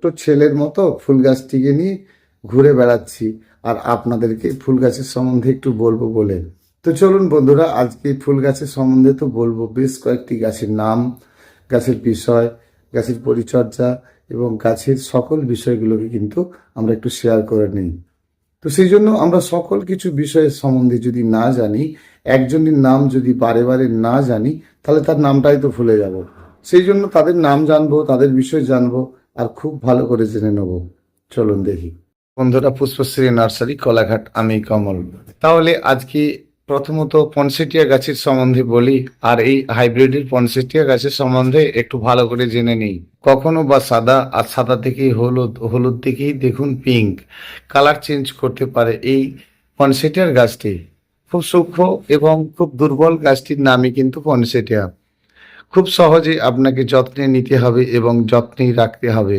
ছোট্ট ছেলের মতো ফুল গাছটিকে নিয়ে ঘুরে বেড়াচ্ছি। আর আপনাদেরকে ফুল গাছের সম্বন্ধে একটু বলব বলে। তো চলুন বন্ধুরা, আজকে ফুল গাছের সম্বন্ধে তো বলব। বেশ কয়েকটি গাছের নাম, গাছের বিষয়, গাছের পরিচর্যা এবং গাছের সকল বিষয়গুলোকে কিন্তু আমরা একটু শেয়ার করে নিই। তো সেই জন্য আমরা সকল কিছু বিষয়ের সম্বন্ধে যদি না জানি, একজনের নাম যদি বারে বারে না জানি, তাহলে তার নামটাই তো ভুলে যাব। সেই জন্য তাদের নাম জানব, তাদের বিষয় জানব আর খুব ভালো করে জেনে নেব। চলুন দেখি। বন্ধুরা, পুষ্পশ্রী নার্সারি, কলাঘাট, আমি কমল। তাহলে আজকে প্রথমত পনসেটিয়া গাছের সম্বন্ধে বলি, আর এই হাইব্রিডের পনসেটিয়া গাছের সম্বন্ধে একটু ভালো করে জেনে নিই। কখনো বা সাদা, আর সাদা থেকেই হলুদ হলুদ থেকেই দেখুন পিঙ্ক। কালার চেঞ্জ করতে পারে এই পনসেটিয়ার গাছটি। খুব সূক্ষ্ম এবং খুব দুর্বল গাছটির নামই কিন্তু পনসেটিয়া। খুব সহজে আপনাকে যত্নে নিতে হবে এবং যত্নেই রাখতে হবে।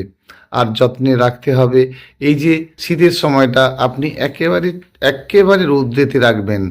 আর যত্নে রাখতে হবে এই যে শীতের সময়টা, আপনি একেবারে একেবারে রৌদ্রেতে রাখবেন।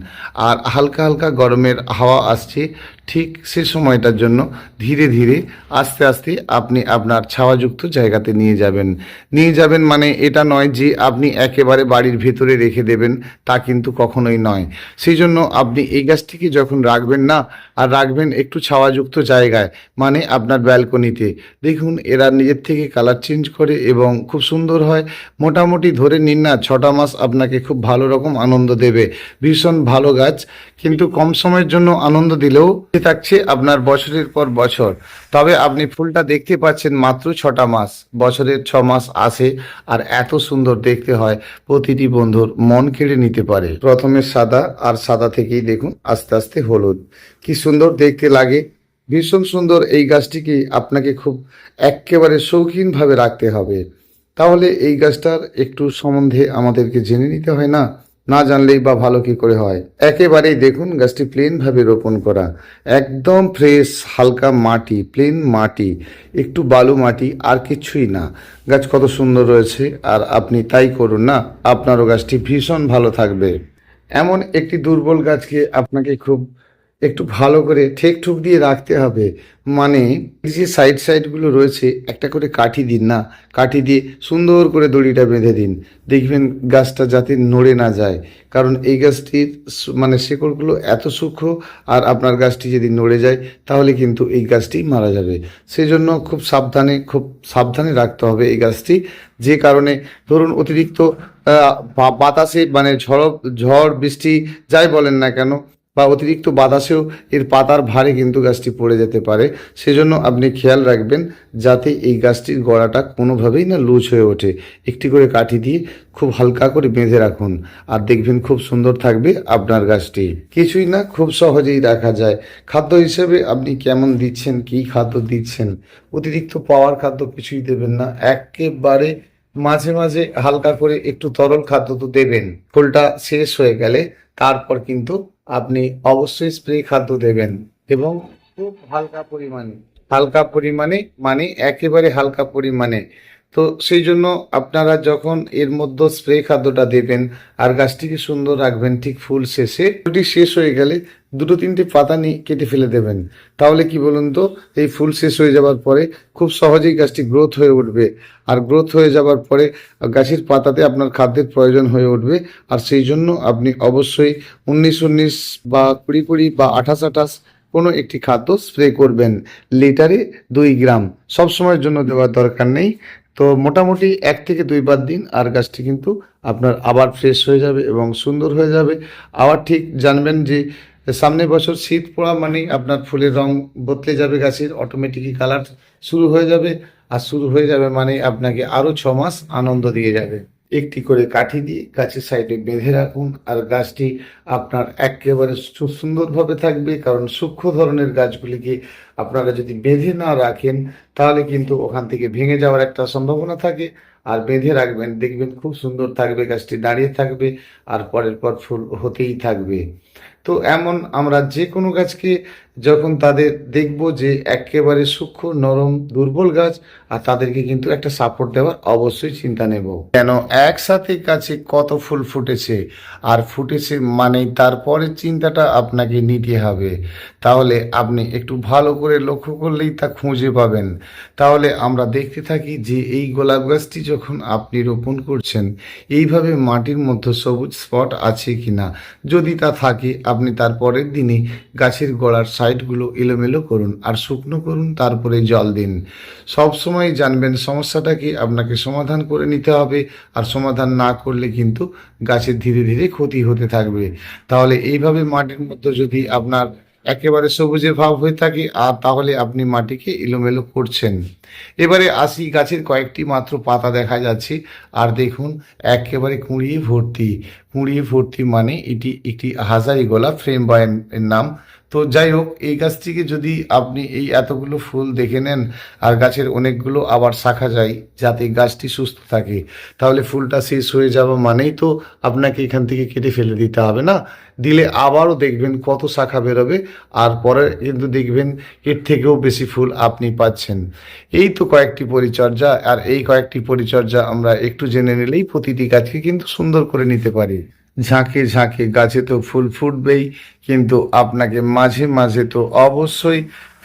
আর হালকা হালকা গরমের হাওয়া আসছে, ঠিক সে সময়টার জন্য ধীরে ধীরে আস্তে আস্তে আপনি আপনার ছাওয়াযুক্ত জায়গাতে নিয়ে যাবেন। নিয়ে যাবেন মানে এটা নয় যে আপনি একেবারে বাড়ির ভেতরে রেখে দেবেন, তা কিন্তু কখনোই নয়। সেই জন্য আপনি এই গাছটিকে যখন রাখবেন না, আর রাখবেন একটু ছাওয়াযুক্ত জায়গায় মানে আপনার ব্যালকনিতে, দেখুন এরা নিজের থেকে কালার চেঞ্জ করে এবং খুব সুন্দর হয়। মোটামুটি ধরে নিন না, ছটা মাস আপনাকে খুব ভালো রকম আনন্দ দেবে। ভীষণ ভালো গাছ, কিন্তু কম সময়ের জন্য আনন্দ দিলেও থাকছে আপনার বছরের পর বছর। তবে আপনি ফুলটা দেখতে পাচ্ছেন মাত্র ছটা মাস, বছরের ছ মাস আসে আর এত সুন্দর দেখতে হয়। প্রতিটি বন্ধুর মন কেড়ে নিতে পারে। প্রথমে সাদা আর সাদা থেকেই দেখুন আস্তে আস্তে হলুদ। কি সুন্দর দেখতে লাগে। ভীষণ সুন্দর এই গাছটিকে আপনাকে খুব একেবারে শৌখিনভাবে রাখতে হবে। তাহলে এই গাছটার একটু সম্বন্ধে আমাদেরকে জেনে নিতে হয় না? না জানলেই বা ভালো কি করে হয়। একেবারেই দেখুন গাছটি প্লেনভাবে রোপণ করা। একদম ফ্রেশ হালকা মাটি প্লেন মাটি, একটু বালু মাটি, আর কিছুই না। গাছ কত সুন্দর রয়েছে, আর আপনি তাই করুন না, আপনারও গাছটি ভীষণ ভালো থাকবে। এমন একটি দুর্বল গাছকে আপনাকে খুব একটু ভালো করে ঠেক ঠুক দিয়ে রাখতে হবে। মানে যে সাইড সাইডগুলো রয়েছে, একটা করে কাঠি দিন না। কাঠি দিয়ে সুন্দর করে দড়িটা বেঁধে দিন। দেখবেন গাছটা যাতে নড়ে না যায়। কারণ এই গাছটির মানে শেকড়গুলো এত সূক্ষ্ম আর আপনার গাছটি যদি নড়ে যায়, তাহলে কিন্তু এই গাছটি মারা যাবে। সেই জন্য খুব সাবধানে খুব সাবধানে রাখতে হবে এই গাছটি। যে কারণে ধরুন অতিরিক্ত বাতাসে মানে ঝড় ঝড়, বৃষ্টি, যাই বলেন না কেন বা অতিরিক্ত বাতাসেও এর পাতার ভারে কিন্তু গাছটি পড়ে যেতে পারে। সেজন্য আপনি খেয়াল রাখবেন যাতে এই গাছটির গোড়াটা কোনোভাবেই না লুজ হয়ে ওঠে। একটি করে কাঠি দিয়ে খুব হালকা করে বেঁধে রাখুন আর দেখবেন খুব সুন্দর থাকবে আপনার গাছটি। কিছুই না, খুব সহজেই রাখা যায়। খাদ্য হিসেবে আপনি কেমন দিচ্ছেন, কী খাদ্য দিচ্ছেন? অতিরিক্ত পাওয়ার খাদ্য কিছুই দেবেন না। একেবারে মাঝে মাঝে হালকা করে একটু তরল খাদ্য তো দেবেন। ফুলটা শেষ হয়ে গেলে তারপর কিন্তু আপনি অবশ্যই স্প্রে খাদ্য দেবেন এবং খুব হালকা পরিমাণে হালকা পরিমাণে মানে একেবারে হালকা পরিমাণে। তো সেই জন্য আপনারা যখন এর মধ্যে স্প্রে খাদ্যটা দেবেন আর গাছটিকে সুন্দর রাখবেন ঠিক ফুল শেষে শেষ হয়ে গেলে দুটো তিনটে পাতা নিয়ে কেটে ফেলে দেবেন। তাহলে কি বলুন তো, এই ফুল শেষ হয়ে যাওয়ার পরে খুব সহজেই গাছটি গ্রোথ হয়ে উঠবে। আর গ্রোথ হয়ে যাওয়ার পরে গাছের পাতাতে আপনার খাদ্যের প্রয়োজন হয়ে উঠবে। আর সেই জন্য আপনি অবশ্যই উনিশ উনিশ বা কুড়ি কুড়ি বা আঠাশ আঠাশ কোনো একটি খাদ্য স্প্রে করবেন। লিটারে দুই গ্রাম। সব সময়ের জন্য দেওয়ার দরকার নেই। তো মোটামুটি এক থেকে দুইবার দিন আর গাছটি কিন্তু আপনার আবার ফ্রেশ হয়ে যাবে এবং সুন্দর হয়ে যাবে। আবার ঠিক জানবেন যে সামনে বছর শীত পড়া মানেই আপনার ফুলের রং বদলে যাবে গাছের অটোমেটিকই কালার শুরু হয়ে যাবে। আর শুরু হয়ে যাবে মানে আপনাকে আরও ছ মাস আনন্দ দিয়ে যাবে। একটি করে কাঠি দিয়ে গাছের সাইডে বেঁধে রাখুন আর গাছটি আপনার একেবারে সুন্দরভাবে থাকবে কারণ সূক্ষ্ম ধরনের গাছগুলিকে আপনারা যদি বেঁধে না রাখেন তাহলে কিন্তু ওখান থেকে ভেঙে যাওয়ার একটা সম্ভাবনা থাকে। আর বেঁধে রাখবেন, দেখবেন খুব সুন্দর থাকবে, গাছটি দাঁড়িয়ে থাকবে আর পরের পর ফুল হতেই থাকবে। তো এমন আমরা যে কোনো গাছকে যখন তাদের দেখব যে একেবারে সূক্ষ্ম, নরম, দুর্বল গাছ, আর তাদেরকে কিন্তু একটা সাপোর্ট দেওয়ার অবশ্যই চিন্তা নেব। কেন একসাথে গাছে কত ফুল ফুটেছে? আর ফুটেছে মানে তারপরের চিন্তাটা আপনাকে নিতে হবে। তাহলে আপনি একটু ভালো করে লক্ষ্য করলেই তা খুঁজে পাবেন। তাহলে আমরা দেখতে থাকি যে এই গোলাপ গাছটি যখন আপনি রোপণ করছেন, এইভাবে মাটির মধ্যে সবুজ স্পট আছে কিনা? যদি তা থাকে, আপনি তার পরের দিনই গাছের গোড়ার সাইডগুলো এলোমেলো করুন আর শুকনো করুন, তারপরে জল দিন। সব সময় জানবেন সমস্যাটা কি, আপনাকে সমাধান করে নিতে হবে আর সমাধান না করলে কিন্তু গাছের ধীরে ধীরে ক্ষতি হতে থাকবে। তাহলে এইভাবে মাটির মধ্যে যদি আপনার একেবারে সবুজে ভাব হয়ে থাকে, আর তাহলে আপনি মাটিকে এলোমেলো করছেন। এবারে আসি গাছের কয়েকটি মাত্র পাতা দেখা যাচ্ছে, আর দেখুন একেবারে কুঁড়িয়ে ভর্তি। কুঁড়িয়ে ভর্তি মানে এটি একটি হাজারি গোলাপ ফ্রেম বয়ের নাম তো যাই হোক এই গাছটিকে যদি আপনি এই এতগুলো ফুল দেখে নেন, আর গাছের অনেকগুলো আবার শাখা যায়, যাতে গাছটি সুস্থ থাকে, তাহলে ফুলটা শেষ হয়ে যাওয়া মানেই তো আপনাকে এখান থেকে কেটে ফেলে দিতে হবে না। দিলে আবারও দেখবেন কত শাখা বেরোবে, আর পরে কিন্তু দেখবেন এর থেকেও বেশি ফুল আপনি পাচ্ছেন। এই তো কয়েকটি পরিচর্যা, আর এই কয়েকটি পরিচর্যা আমরা একটু জেনে নিলেই প্রতিটি গাছকে কিন্তু সুন্দর করে নিতে পারি। ঝাঁকে ঝাঁকে গাছে তো ফুল ফুটবেই কিন্তু আপনাকে মাঝে মাঝে তো অবশ্যই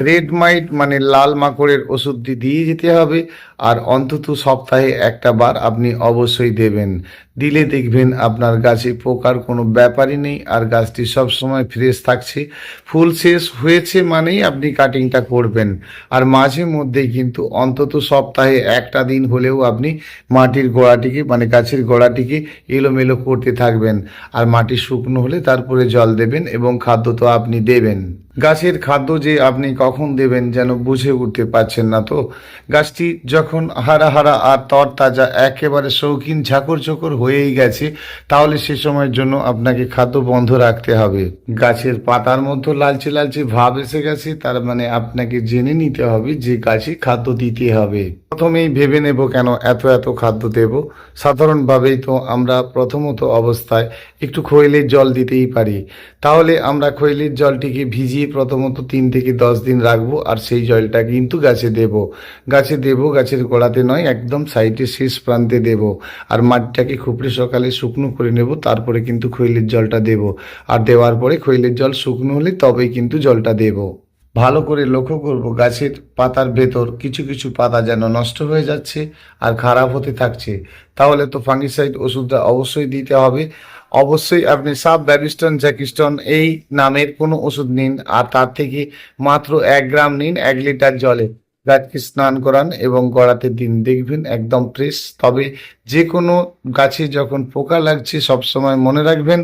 রেড মাইট মানে লাল মাকড়ের ওষুধটি দিয়ে যেতে হবে। আর অন্তত সপ্তাহে একটা বার আপনি অবশ্যই দেবেন। দিলে দেখবেন আপনার গাছে পোকার কোনো ব্যাপারই নেই আর গাছটি সব সময় ফ্রেশ থাকছে। ফুল শেষ হয়েছে মানেই আপনি কাটিংটা করবেন। আর মাঝে মধ্যেই কিন্তু অন্তত সপ্তাহে একটা দিন হলেও আপনি মাটির গোড়াটিকে মানে গাছের গোড়াটিকে এলোমেলো করতে থাকবেন। আর মাটি শুকনো হলে তারপরে জল দেবেন এবং খাদ্য তো আপনি দেবেন। গাছের খাদ্য যে আপনি কখন দেবেন যেন বুঝে উঠতে পারছেন না তো? গাছটি যখন হারা হারা আর তরতাজা একেবারে শৌখিন ঝাঁকর ঝোকর হয়েই গেছে, তাহলে সে সময়ের জন্য আপনাকে খাদ্য বন্ধ রাখতে হবে। গাছের পাতার মধ্যে লালচে লালচে ভাব এসে গেছে, তার মানে আপনাকে জেনে নিতে হবে যে গাছে খাদ্য দিতে হবে। প্রথমেই ভেবে নেব কেন এত এত খাদ্য দেব। সাধারণভাবেই তো আমরা প্রথমত অবস্থায় একটু খৈলের জল দিতেই পারি। তাহলে আমরা খৈলের জলটিকে ভিজিয়ে প্রথমত তিন থেকে দশ দিন রাখব, আর সেই জলটা কিন্তু গাছে দেব। গাছে দেব, গাছের গোড়াতে নয়, একদম সাইডে শেষ প্রান্তে দেব। আর মাটিটাকে খুপড়ে সকালে শুকনো করে নেব, তারপরে কিন্তু খৈলের জলটা দেব। আর দেওয়ার পরে খৈলের জল শুকনো হলে তবেই কিন্তু জলটা দেব। ভালো করে লক্ষ্য করব, গাছের পাতার ভেতর কিছু কিছু পাতা যেন নষ্ট হয়ে যাচ্ছে আর খারাপ হতে থাকছে। তাহলে তো ফাঙ্গিসাইড ওষুধটা অবশ্যই দিতে হবে। অবশ্যই আপনি সাব ব্যাবিস্টন জ্যাকিস্টন এই নামের কোনো ওষুধ নিন আর তার থেকে মাত্র এক গ্রাম নিন এক লিটার জলে। গাছকে স্নান করান এবং গড়াতে দিন। দেখবেন একদম ফ্রেশ। তবে যে কোনো গাছে যখন পোকা লাগছে, সবসময় মনে রাখবেন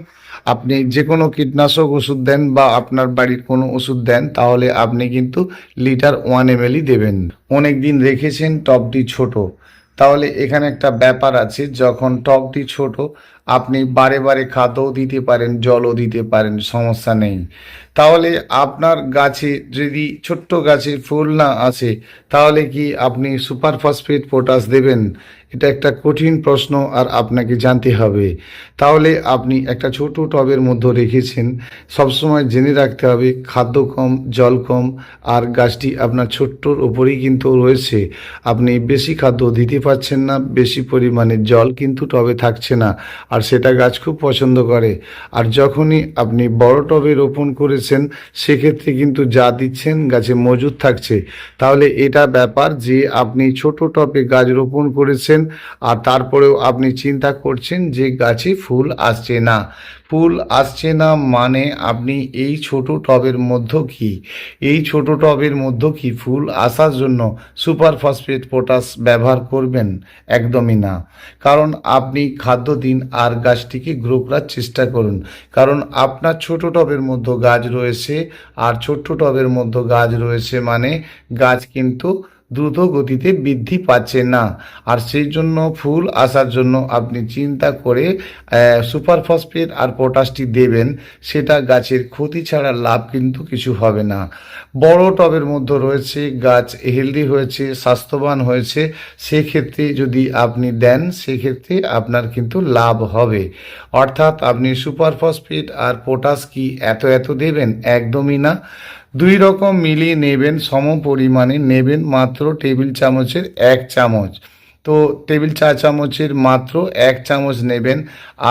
আপনি যে কোনো কীটনাশক ওষুধ দেন বা আপনার বাড়ির কোনো ওষুধ দেন, তাহলে আপনি কিন্তু লিটার ওয়ান এম দেবেন। অনেক দিন রেখেছেন টবটি ছোট। তাহলে এখানে একটা ব্যাপার আছে, যখন টবটি ছোট আপনি বারে বারে খাদ্যও দিতে পারেন জলও দিতে পারেন সমস্যা নেই। তাহলে আপনার গাছে যদি ছোট্ট গাছে ফুল না আসে, তাহলে কি আপনি সুপার ফসফেট পটাশ দেবেন? এটা একটা কঠিন প্রশ্ন আর আপনাকে জানতে হবে। তাহলে আপনি একটা ছোট টবের মধ্যে রেখেছেন। সবসময় জেনে রাখতে হবে, খাদ্য কম, জল কম, আর গাছটি আপনার ছোট্টর উপরেই কিন্তু রয়েছে। আপনি বেশি খাদ্য দিতে পারছেন না, বেশি পরিমাণে জল কিন্তু টবে থাকছে না, আর সেটা গাছ খুব পছন্দ করে। আর যখনই আপনি বড় টবে রোপণ করেছেন সেক্ষেত্রে কিন্তু যা দিচ্ছেন গাছে মজুদ থাকছে। তাহলে এটা ব্যাপার যে আপনি ছোট টপে গাছ রোপণ করেছেন আর তারপরেও আপনি চিন্তা করছেন যে গাছে ফুল আসছে না। ফুল আসছে না মানে আপনি এই ছোট টবের মধ্যে কি? এই ছোট টবের মধ্যে কি ফুল আসার জন্য সুপার ফসফেট পটাশ ব্যবহার করবেন? একদমই না। কারণ আপনি খাদ্য দিন আর গাছটিকে গ্রো করার চেষ্টা করুন। কারণ আপনার ছোট টবের মধ্যে গাছ রয়েছে আর ছোট্ট টবের মধ্যে গাছ রয়েছে মানে গাছ কিন্তু দ্রুত গতিতে বৃদ্ধি পাচ্ছে না। আর সেই জন্য ফুল আসার জন্য আপনি চিন্তা করে সুপার ফসফেট আর পটাশটি দেবেন, সেটা গাছের ক্ষতি ছাড়া লাভ কিন্তু কিছু হবে না। বড় টবের মধ্যে রয়েছে, গাছ হেলদি হয়েছে, স্বাস্থ্যবান হয়েছে, সেক্ষেত্রে যদি আপনি দেন, সেক্ষেত্রে আপনার কিন্তু লাভ হবে। অর্থাৎ আপনি সুপার ফসফেট আর পটাশ কি এত এত দেবেন? একদমই না। দুই রকম মিলিয়ে নেবেন সম পরিমাণে। নেবেন মাত্র টেবিল চামচের এক চামচ। তো টেবিল চা চামচের মাত্র এক চামচ নেবেন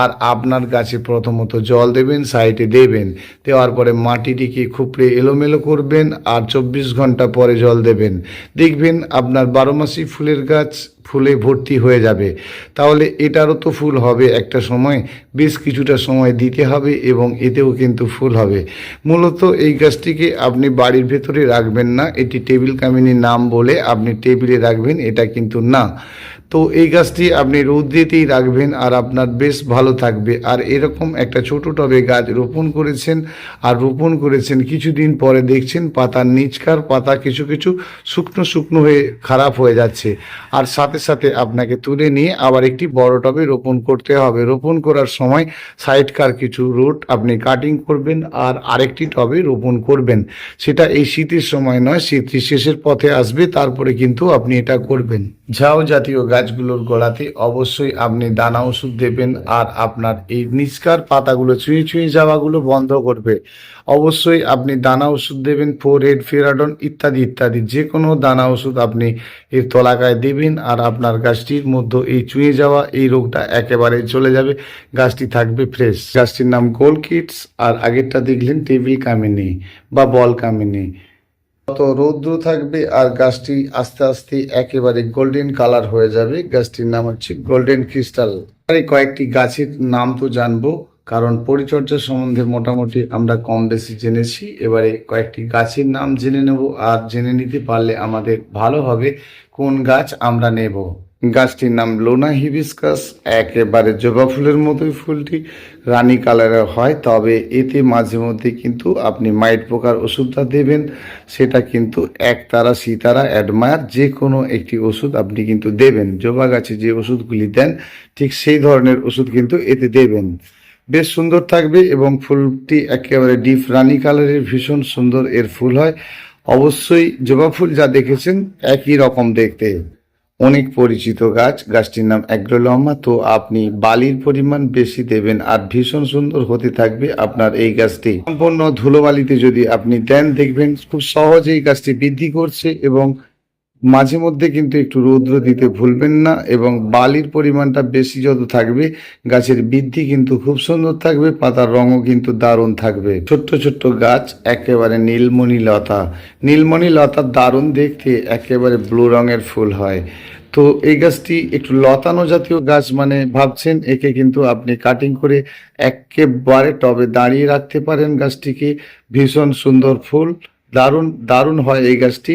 আর আপনার গাছে প্রথমত জল দেবেন, সাইডে দেবেন। দেওয়ার পরে মাটিটিকে খুপড়ে এলোমেলো করবেন আর চব্বিশ ঘণ্টা পরে জল দেবেন। দেখবেন আপনার বারোমাসি ফুলের গাছ ফুলে ভর্তি হয়ে যাবে। তাহলে এটারও তো ফুল হবে একটা সময়, বেশ কিছুটা সময় দিতে হবে এবং এতেও কিন্তু ফুল হবে। মূলত এই গাছটিকে আপনি বাড়ির ভেতরে রাখবেন না, এটি টেবিল কামিনীর নাম বলে আপনি টেবিলে রাখবেন, এটা কিন্তু না। তো এই গাছটি আপনি রৌদ্রেতেই রাখবেন আর আপনার বেশ ভালো থাকবে। আর এরকম একটা ছোট টবে গাছ রোপণ করেছেন আর রোপণ করেছেন কিছুদিন পরে দেখছেন পাতার নিচকার পাতা কিছু কিছু শুকনো শুকনো হয়ে খারাপ হয়ে যাচ্ছে। আর সাথে সাথে আপনাকে তুলে নিয়ে আবার একটি বড় টবে রোপণ করতে হবে। রোপণ করার সময় সাইডকার কিছু রুট আপনি কাটিং করবেন আর আরেকটি টবে রোপণ করবেন। সেটা এই শীতের সময় নয় শীতটি শেষের পথে আসবে, তারপরে কিন্তু আপনি এটা করবেন। ঝাউ জাতীয় গাছগুলোর গোড়াতে অবশ্যই আপনি দানা ওষুধ দেবেন আর আপনার এই নিষ্কার পাতাগুলো ছুঁয়ে ছুঁয়ে যাওয়াগুলো বন্ধ করবে। অবশ্যই আপনি দানা ওষুধ দেবেন ফোর হেড ফেরাডন ইত্যাদি ইত্যাদি। যে কোনো দানা ওষুধ আপনি এর তলাকায় দেবেন আর আপনার গাছটির মধ্যে এই চুঁয়ে যাওয়া এই রোগটা একেবারে চলে যাবে। গাছটি থাকবে ফ্রেশ। গাছটির নাম গোল কিটস আর আগেরটা দেখলেন টেবিল কামিনী বা বল কামিনী। কত রৌদ্র থাকবে আর গাছটি আস্তে আস্তে একেবারে গোল্ডেন কালার হয়ে যাবে। গাছটির নাম হচ্ছে গোল্ডেন ক্রিস্টাল এই কয়েকটি গাছের নাম তো জানব, কারণ পরিচর্যা সম্বন্ধে মোটামুটি আমরা কম বেশি জেনেছি। এবারে কয়েকটি গাছের নাম জেনে নেব, আর জেনে নিতে পারলে আমাদের ভালো হবে। কোন গাছ আমরা নেব? গাছটির নাম লোনা হিবিস্কাস। একেবারে জবা ফুলের মতোই ফুলটি। রানি কালারের হয়, তবে এতে মাঝে মধ্যে কিন্তু আপনি মাইট পোকার ওষুধটা দেবেন। সেটা কিন্তু একতারা, সিতারা, অ্যাডমায়ার যে কোনো একটি ওষুধ আপনি কিন্তু দেবেন। জবা গাছে যে ওষুধগুলি দেন, ঠিক সেই ধরনের ওষুধ কিন্তু এতে দেবেন। বেশ সুন্দর থাকবে এবং ফুলটি একেবারে ডিপ রানি কালারের, ভীষণ সুন্দর এর ফুল হয়। অবশ্যই জবা ফুল যা দেখেছেন একই রকম দেখতে। অনেক পরিচিত গাছ, গাছটির নাম অ্যাগ্রোলমা তো আপনি বালির পরিমাণ বেশি দেবেন আর ভীষণ সুন্দর হতে থাকবে আপনার এই গাছটি। সম্পূর্ণ ধুলোবালিতে যদি আপনি দেন, দেখবেন খুব সহজে এই গাছটি বৃদ্ধি করছে এবং মাঝে মধ্যে কিন্তু একটু রৌদ্র দিতে ভুলবেন না এবং বালির পরিমাণটা বেশি যত থাকবে, গাছের বৃদ্ধি কিন্তু খুব সুন্দর থাকবে, পাতার রঙও কিন্তু দারুণ থাকবে। ছোট্ট ছোট্ট গাছ, একেবারে নীলমণি লতা। নীলমণি লতা দারুণ দেখতে, একেবারে ব্লু রঙের ফুল হয়। তো এই গাছটি একটু লতানো জাতীয় গাছ মানে ভাবছেন, একে কিন্তু আপনি কাটিং করে একেবারে টবে দাঁড়িয়ে রাখতে পারেন গাছটিকে। ভীষণ সুন্দর ফুল, দারুণ দারুণ হয় এই গাছটি।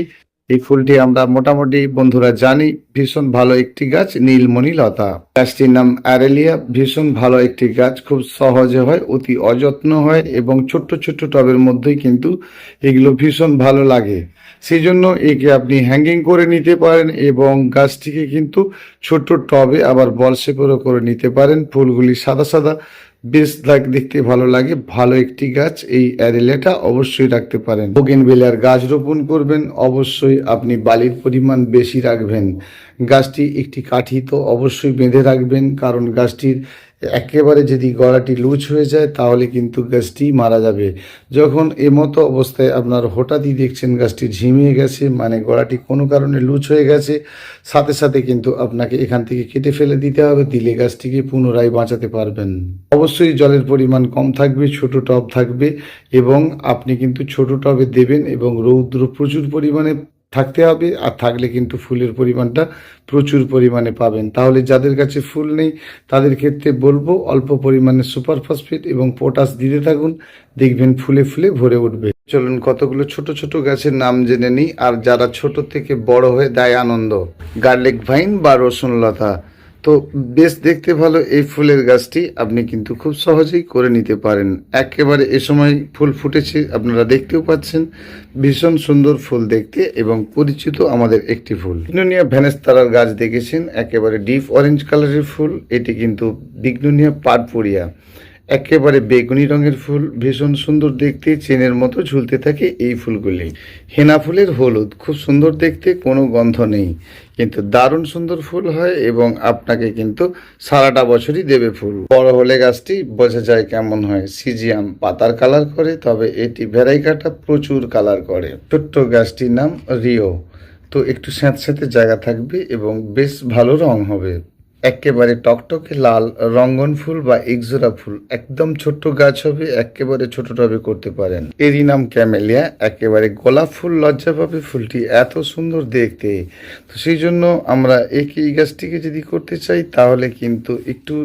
এই ফুলটি আমরা মোটামুটি, বন্ধুরা জানি, ভীষণ ভালো একটি গাছ নীলমণি লতা গাছটির নাম অ্যারেলিয়া, ভীষণ ভালো একটি গাছ, খুব সহজে হয়, অতি অযত্ন হয় এবং ছোট্ট ছোট্ট টবের মধ্যেই কিন্তু এগুলো ভীষণ ভালো লাগে। সেই জন্য একে আপনি হ্যাঙ্গিং করে নিতে পারেন এবং গাছটিকে কিন্তু ছোট্ট টবে আবার বল শেপেরও করে নিতে পারেন। ফুলগুলি সাদা সাদা বেশ লাগ- দেখতে ভালো লাগে। ভালো একটি গাছ। এই অ্যারেলেটা অবশ্যই রাখতে পারেন। বোগেন বেলার গাছ রোপণ করবেন। অবশ্যই আপনি বালির পরিমাণ বেশি রাখবেন। গাছটি একটি কাঠি তো অবশ্যই বেঁধে রাখবেন। কারণ গাছটির একেবারে যদি গলাটি লুজ হয়ে যায়, তাহলে কিন্তু গাছটি মারা যাবে। যখন এমতো অবস্থায় আপনার হঠাৎই দেখছেন গাছটি ঝিমিয়ে গেছে মানে গলাটি কোনো কারণে লুজ হয়ে গেছে, সাথে সাথে কিন্তু আপনাকে এখান থেকে কেটে ফেলে দিতে হবে, দিলে গাছটিকে পুনরায় বাঁচাতে পারবেন। অবশ্যই জলের পরিমাণ কম থাকবে, ছোট টব থাকবে এবং আপনি কিন্তু ছোট টবে দেবেন এবং রৌদ্র প্রচুর পরিমাণে থাকতে হবে, আর থাকলে কিন্তু ফুলের পরিমাণটা প্রচুর পরিমাণে পাবেন। তাহলে যাদের কাছে ফুল নেই, তাদের ক্ষেত্রে বলব অল্প পরিমাণে সুপার ফসফেট এবং পটাশ দিতে থাকুন, দেখবেন ফুলে ফুলে ভরে উঠবে। চলুন কতগুলো ছোট ছোট গাছের নাম জেনে নিই, আর যারা ছোট থেকে বড় হয়ে দেয় আনন্দ, গার্লিক ভাইন বা রসুন লতা তো বেশ দেখতে ভালো এই ফুলের গাছটি। আপনি কিন্তু খুব সহজেই করে নিতে পারেন। একেবারে এ সময় ফুল ফুটেছে, আপনারা দেখতেও পাচ্ছেন। ভীষণ সুন্দর ফুল দেখতে এবং পরিচিত আমাদের একটি ফুল। বিগনোনিয়া ভ্যানেস্তারার গাছ দেখেছেন, একেবারে ডিপ অরেঞ্জ কালারের ফুল। এটি কিন্তু বিঘ্নুনিয়া পারপুরিয়া একেবারে বেগুনি রঙের ফুল, ভীষণ সুন্দর দেখতে, চেনের মতো ঝুলতে থাকে এই ফুলগুলি। হেনা ফুলের হলুদ, খুব সুন্দর দেখতে, কোনো গন্ধ নেই। কিন্তু দারুণ সুন্দর ফুল হয় এবং আপনাকে কিন্তু সারাটা বছরই দেবে ফুল। বড় হলে গাছটি বোঝা যায় কেমন হয়। সিজিয়াম পাতার কালার করে, তবে এটি ভেরাইকাটা প্রচুর কালার করে। ছোট্ট গাছটির নাম রিও। তো একটু স্যাঁতস্যাঁতে জায়গা থাকবে এবং বেশ ভালো রং হবে। একেবারে টকটকে লাল, রঙ্গন ফুল বা ইকজোরা ফুল, একদম ছোট্ট গাছ হবে একেবারে ছোট টবে করতে পারেন। এরই নাম ক্যামেলিয়া, একেবারে গোলাপ ফুল লজ্জা পাবে ফুলটি এত সুন্দর দেখতে। তো সেই জন্য আমরা একে এই গাছটিকে যদি করতে চাই, তাহলে কিন্তু একটু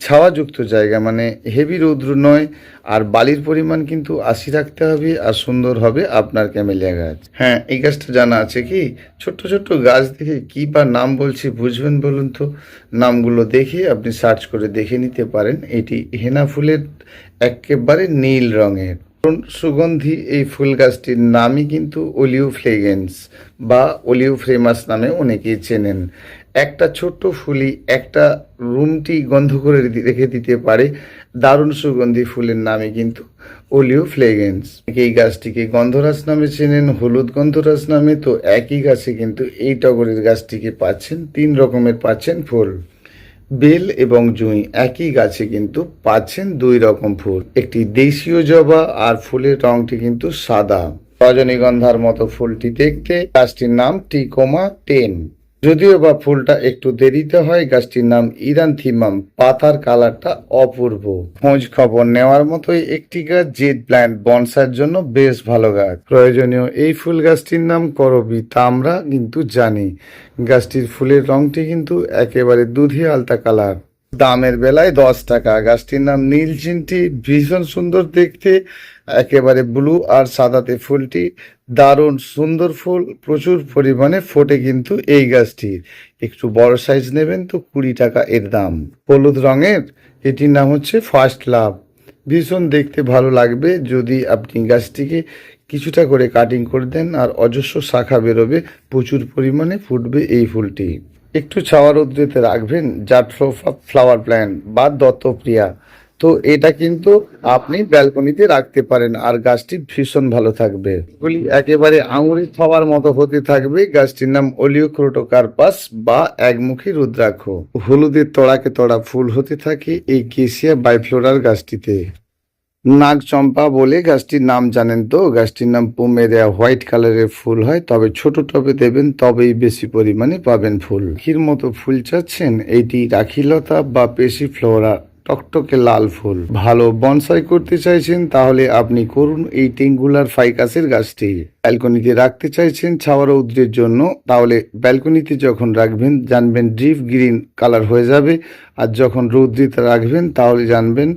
ছাওয়াযুক্ত জায়গা মানে হেভি রৌদ্র নয়, আর বালির পরিমাণ কিন্তু আশি রাখতে হবে, আর সুন্দর হবে আপনার ক্যামেলিয়া গাছ। হ্যাঁ এই গাছটা জানা আছে কি? ছোট্ট ছোট্ট গাছ দেখে কি বা নাম বলছি বুঝবেন বলুন তো? নামগুলো দেখে আপনি সার্চ করে দেখে নিতে পারেন। এটি হেনা ফুলের একেবারে নীল রঙের। সুগন্ধি এই ফুল গাছটির নামই কিন্তু ওলিও ফ্লেগেন্স বা ওলিও ফ্রেমাস নামে অনেকেই চেনেন। একটা ছোট্ট ফুলই একটা রুমটি গন্ধ করে রেখে দিতে পারে। দারুণ সুগন্ধি ফুলের নামে কিন্তু ওলিও ফ্লেগেন্স এই গাছটিকে গন্ধরাজ নামে চেনেন, হলুদ গন্ধরাজ নামে, তো একই গাছে কিন্তু এই টগরের গাছটিকে পাচ্ছেন, তিন রকমের পাচ্ছেন ফুল। বেল এবং জুঁই একই গাছে কিন্তু পাচ্ছেন দুই রকম ফুল। একটি দেশীয় জবা আর ফুলের রংটি কিন্তু সাদা। রজনীগন্ধার মতো ফুলটি দেখতে গাছটির নাম টিকোমা টেন যদিও বা ফুলটা একটু দেরিতে হয়, গাছটির নাম ইরানথিমাম পাতার কালারটা অপূর্ব। খোঁজ খবর নেওয়ার মতোই একটি গাছ, জেড প্ল্যান্ট বনসার জন্য বেশ ভালো গাছ। প্রয়োজনীয় এই ফুল গাছটির নাম করবি তা আমরা কিন্তু জানি। গাছটির ফুলের রংটি কিন্তু একেবারে দুধি আলতা কালার। দামের বেলায় দশ টাকা। গাছটির নাম নীল চিনটি ভীষণ সুন্দর দেখতে। একেবারে ব্লু আর সাদাতে ফুলটি। দারুণ সুন্দর ফুল, প্রচুর পরিমাণে ফোটে কিন্তু এই গাছটির। একটু বড় সাইজ নেবেন তো কুড়ি টাকা এর দাম। হলুদ রঙের, এটির নাম হচ্ছে ফার্স্ট লাভ। ভীষণ দেখতে ভালো লাগবে যদি আপনি গাছটিকে কিছুটা করে কাটিং করে দেন আর অজস্র শাখা বেরোবে, প্রচুর পরিমাণে ফুটবে এই ফুলটি। একটু ছাওয়া রৌদ্রেতে রাখবেন জাট্রোফা ফ্লাওয়ার প্ল্যান্ট বা দত্তপ্রিয়া। তো এটা কিন্তু আপনি ব্যালকনিতে রাখতে পারেন, আর গাছটি ভীষণ ভালো থাকবে। এগুলি একেবারে আঙুরি খাওয়ার মতো হতে থাকবে, গাছটির নাম ওলিওক্রোটোকার্পাস বা একমুখী রুদ্রাক্ষ। হলুদের তড়াকে তড়া ফুল হতে থাকে এই কেসিয়া বাইফ্লোরার গাছটিতে। নাগ চম্পা বলে গাছটির নাম জানেন তো, গাছটির নাম পুমেরিয়া হোয়াইট কালারের ফুল হয়, তবে ছোট টবে দেবেন, তবেই বেশি পরিমাণে পাবেন ফুল। ক্ষীর মতো ফুল চাচ্ছেন এইটি রাখিলতা বা পেশি ফ্লোরা টকটকে লাল ফুল। ভালো বনসাই করতে চাইছেন, তাহলে আপনি করুন এই টেঙ্গুলার ফাইকাসের গাছটি। ব্যালকনিতে রাখতে চাইছেন ছাওয়া রৌদ্রের জন্য, তাহলে ব্যালকনিতে যখন রাখবেন, জানবেন ডিপ গ্রিন কালার হয়ে যাবে। আর যখন রৌদ্রিতে রাখবেন, তাহলে জানবেন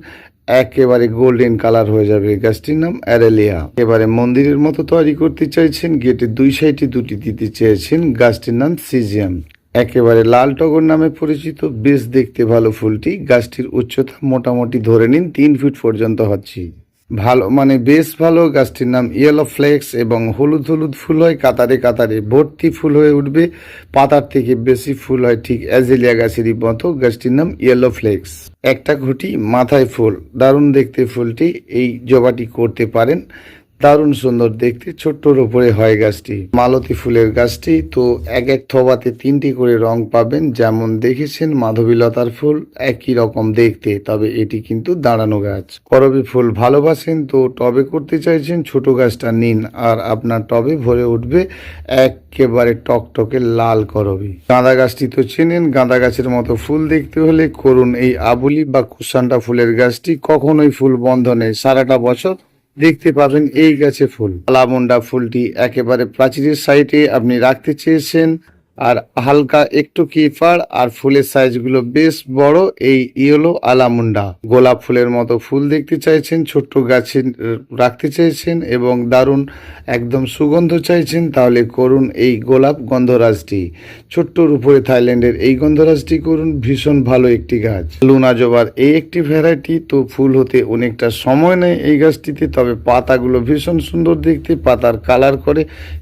একেবারে গোল্ডেন কালার হয়ে যাবে গাছটির নাম অ্যারেলিয়া। এবারে মন্দিরের মতো তৈরি করতে চাইছেন গেটের দুই সাইডে দুটি দিতে চেয়েছেন গাছটির নাম সিজিয়াম। একেবারে লাল টগর নামে পরিচিত বেশ দেখতে ভালো ফুলটি। গাছটির উচ্চতা মোটামুটি ধরে নিন তিন ফিট পর্যন্ত হচ্ছে। ভালো মানে বেশ ভালো। গাছটির নাম ইয়েলো ফ্লেক্স এবং হলুদ হলুদ ফুল হয়, কাতারে কাতারে ভর্তি ফুল হয়ে উঠবে। পাতার থেকে বেশি ফুল হয় ঠিক অ্যাজেলিয়া গাছেরই মতো। গাছটির নাম ইয়েলো ফ্লেক্স একটা ঘুটি মাথায় ফুল। দারুণ দেখতে ফুলটি। এই জবাটি করতে পারেন। দারুণ সুন্দর দেখতে, ছোট্টর উপরে হয় গাছটি। মালতী ফুলের গাছটি, তো এক এক থবাতে তিনটি করে রং পাবেন, যেমন দেখেছেন মাধবীলতার ফুল, একই রকম দেখতে, তবে এটি কিন্তু দাঁড়ানো গাছ। করবি ফুল ভালোবাসেন, তো টবে করতে চাইছেন, ছোট গাছটা নিন, আর আপনার টবে ভরে উঠবে একেবারে টকটকে লাল করবি। গাঁদা গাছটি তো চেনেন, গাঁদা গাছের মতো ফুল দেখতে হলে করুন, এই আবুলি বা কুসান্টা ফুলের গাছটি কখনোই ফুল বন্ধ নেই, সারাটা বছর দেখতে পাবেন এই গাছে ফুল। আলামুন্ডা ফুলটি একেবারে প্রাচীরের সাইডে আপনি রাখতে চেয়েছেন। আর হালকা একটু কিফার আর ফুলের সাইজগুলো বেশ বড়, এই ইয়েলো আলামুন্ডা। গোলাপ ফুলের মতো ফুল দেখতে চাইছেন, ছোট্ট গাছে রাখতে চাইছেন এবং দারুণ একদম সুগন্ধ চাইছেন, তাহলে করুন এই গোলাপ গন্ধরাজটি। ছোট্টর উপরে থাইল্যান্ডের এই গন্ধরাজটি করুন, ভীষণ ভালো একটি গাছ। লুনা জবার এই একটি ভ্যারাইটি, তো ফুল হতে অনেকটা সময় নেয় এই গাছটিতে, তবে পাতাগুলো ভীষণ সুন্দর দেখতে, পাতার কালার করে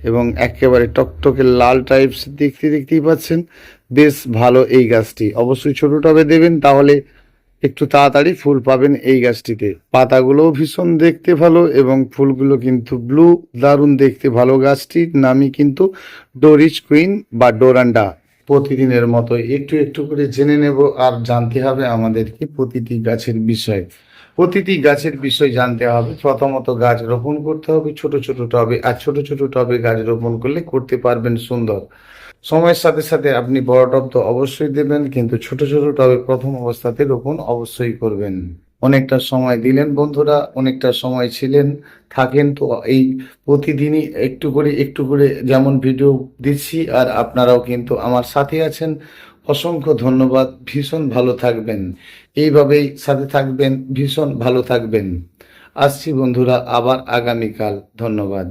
এবং একেবারে টকটকে লাল টাইপস দেখতে দেখতেই পাচ্ছেন। বেশ ভালো এই গাছটি। অবশ্যই ছোট টবে দেবেন, তাহলে একটু তাড়াতাড়ি ফুল পাবেন এই গাছটিতে। পাতাগুলোও ভীষণ দেখতে ভালো এবং ফুলগুলো কিন্তু ব্লু, দারুণ দেখতে ভালো গাছটির নামই কিন্তু ডোরিচ কুইন বা ডোরান্ডা। প্রতিদিনের মতো একটু একটু করে জেনে নেব আর জানতে হবে আমাদেরকে প্রতিটি গাছের বিষয়। প্রতিটি গাছের বিষয় জানতে হবে। প্রথমত গাছ রোপণ করতে হবে, ছোট ছোট টবে আর ছোট ছোট টবে গাছ রোপণ করলে করতে পারবেন সুন্দর। সময়ের সাথে সাথে আপনি বড় টব তো অবশ্যই দেবেন, কিন্তু ছোট ছোট টবে প্রথম অবস্থাতে রোপণ অবশ্যই করবেন। অনেকটা সময় দিলেন বন্ধুরা, অনেকটা সময় ছিলেন, থাকেন তো এই প্রতিদিনই একটু করে একটু করে যেমন ভিডিও দিচ্ছি, আর আপনারাও কিন্তু আমার সাথে আছেন। অসংখ্য ধন্যবাদ, ভীষণ ভালো থাকবেন। এইভাবেই সাথে থাকবেন, ভীষণ ভালো থাকবেন। আসছি বন্ধুরা, আবার আগামীকাল, ধন্যবাদ।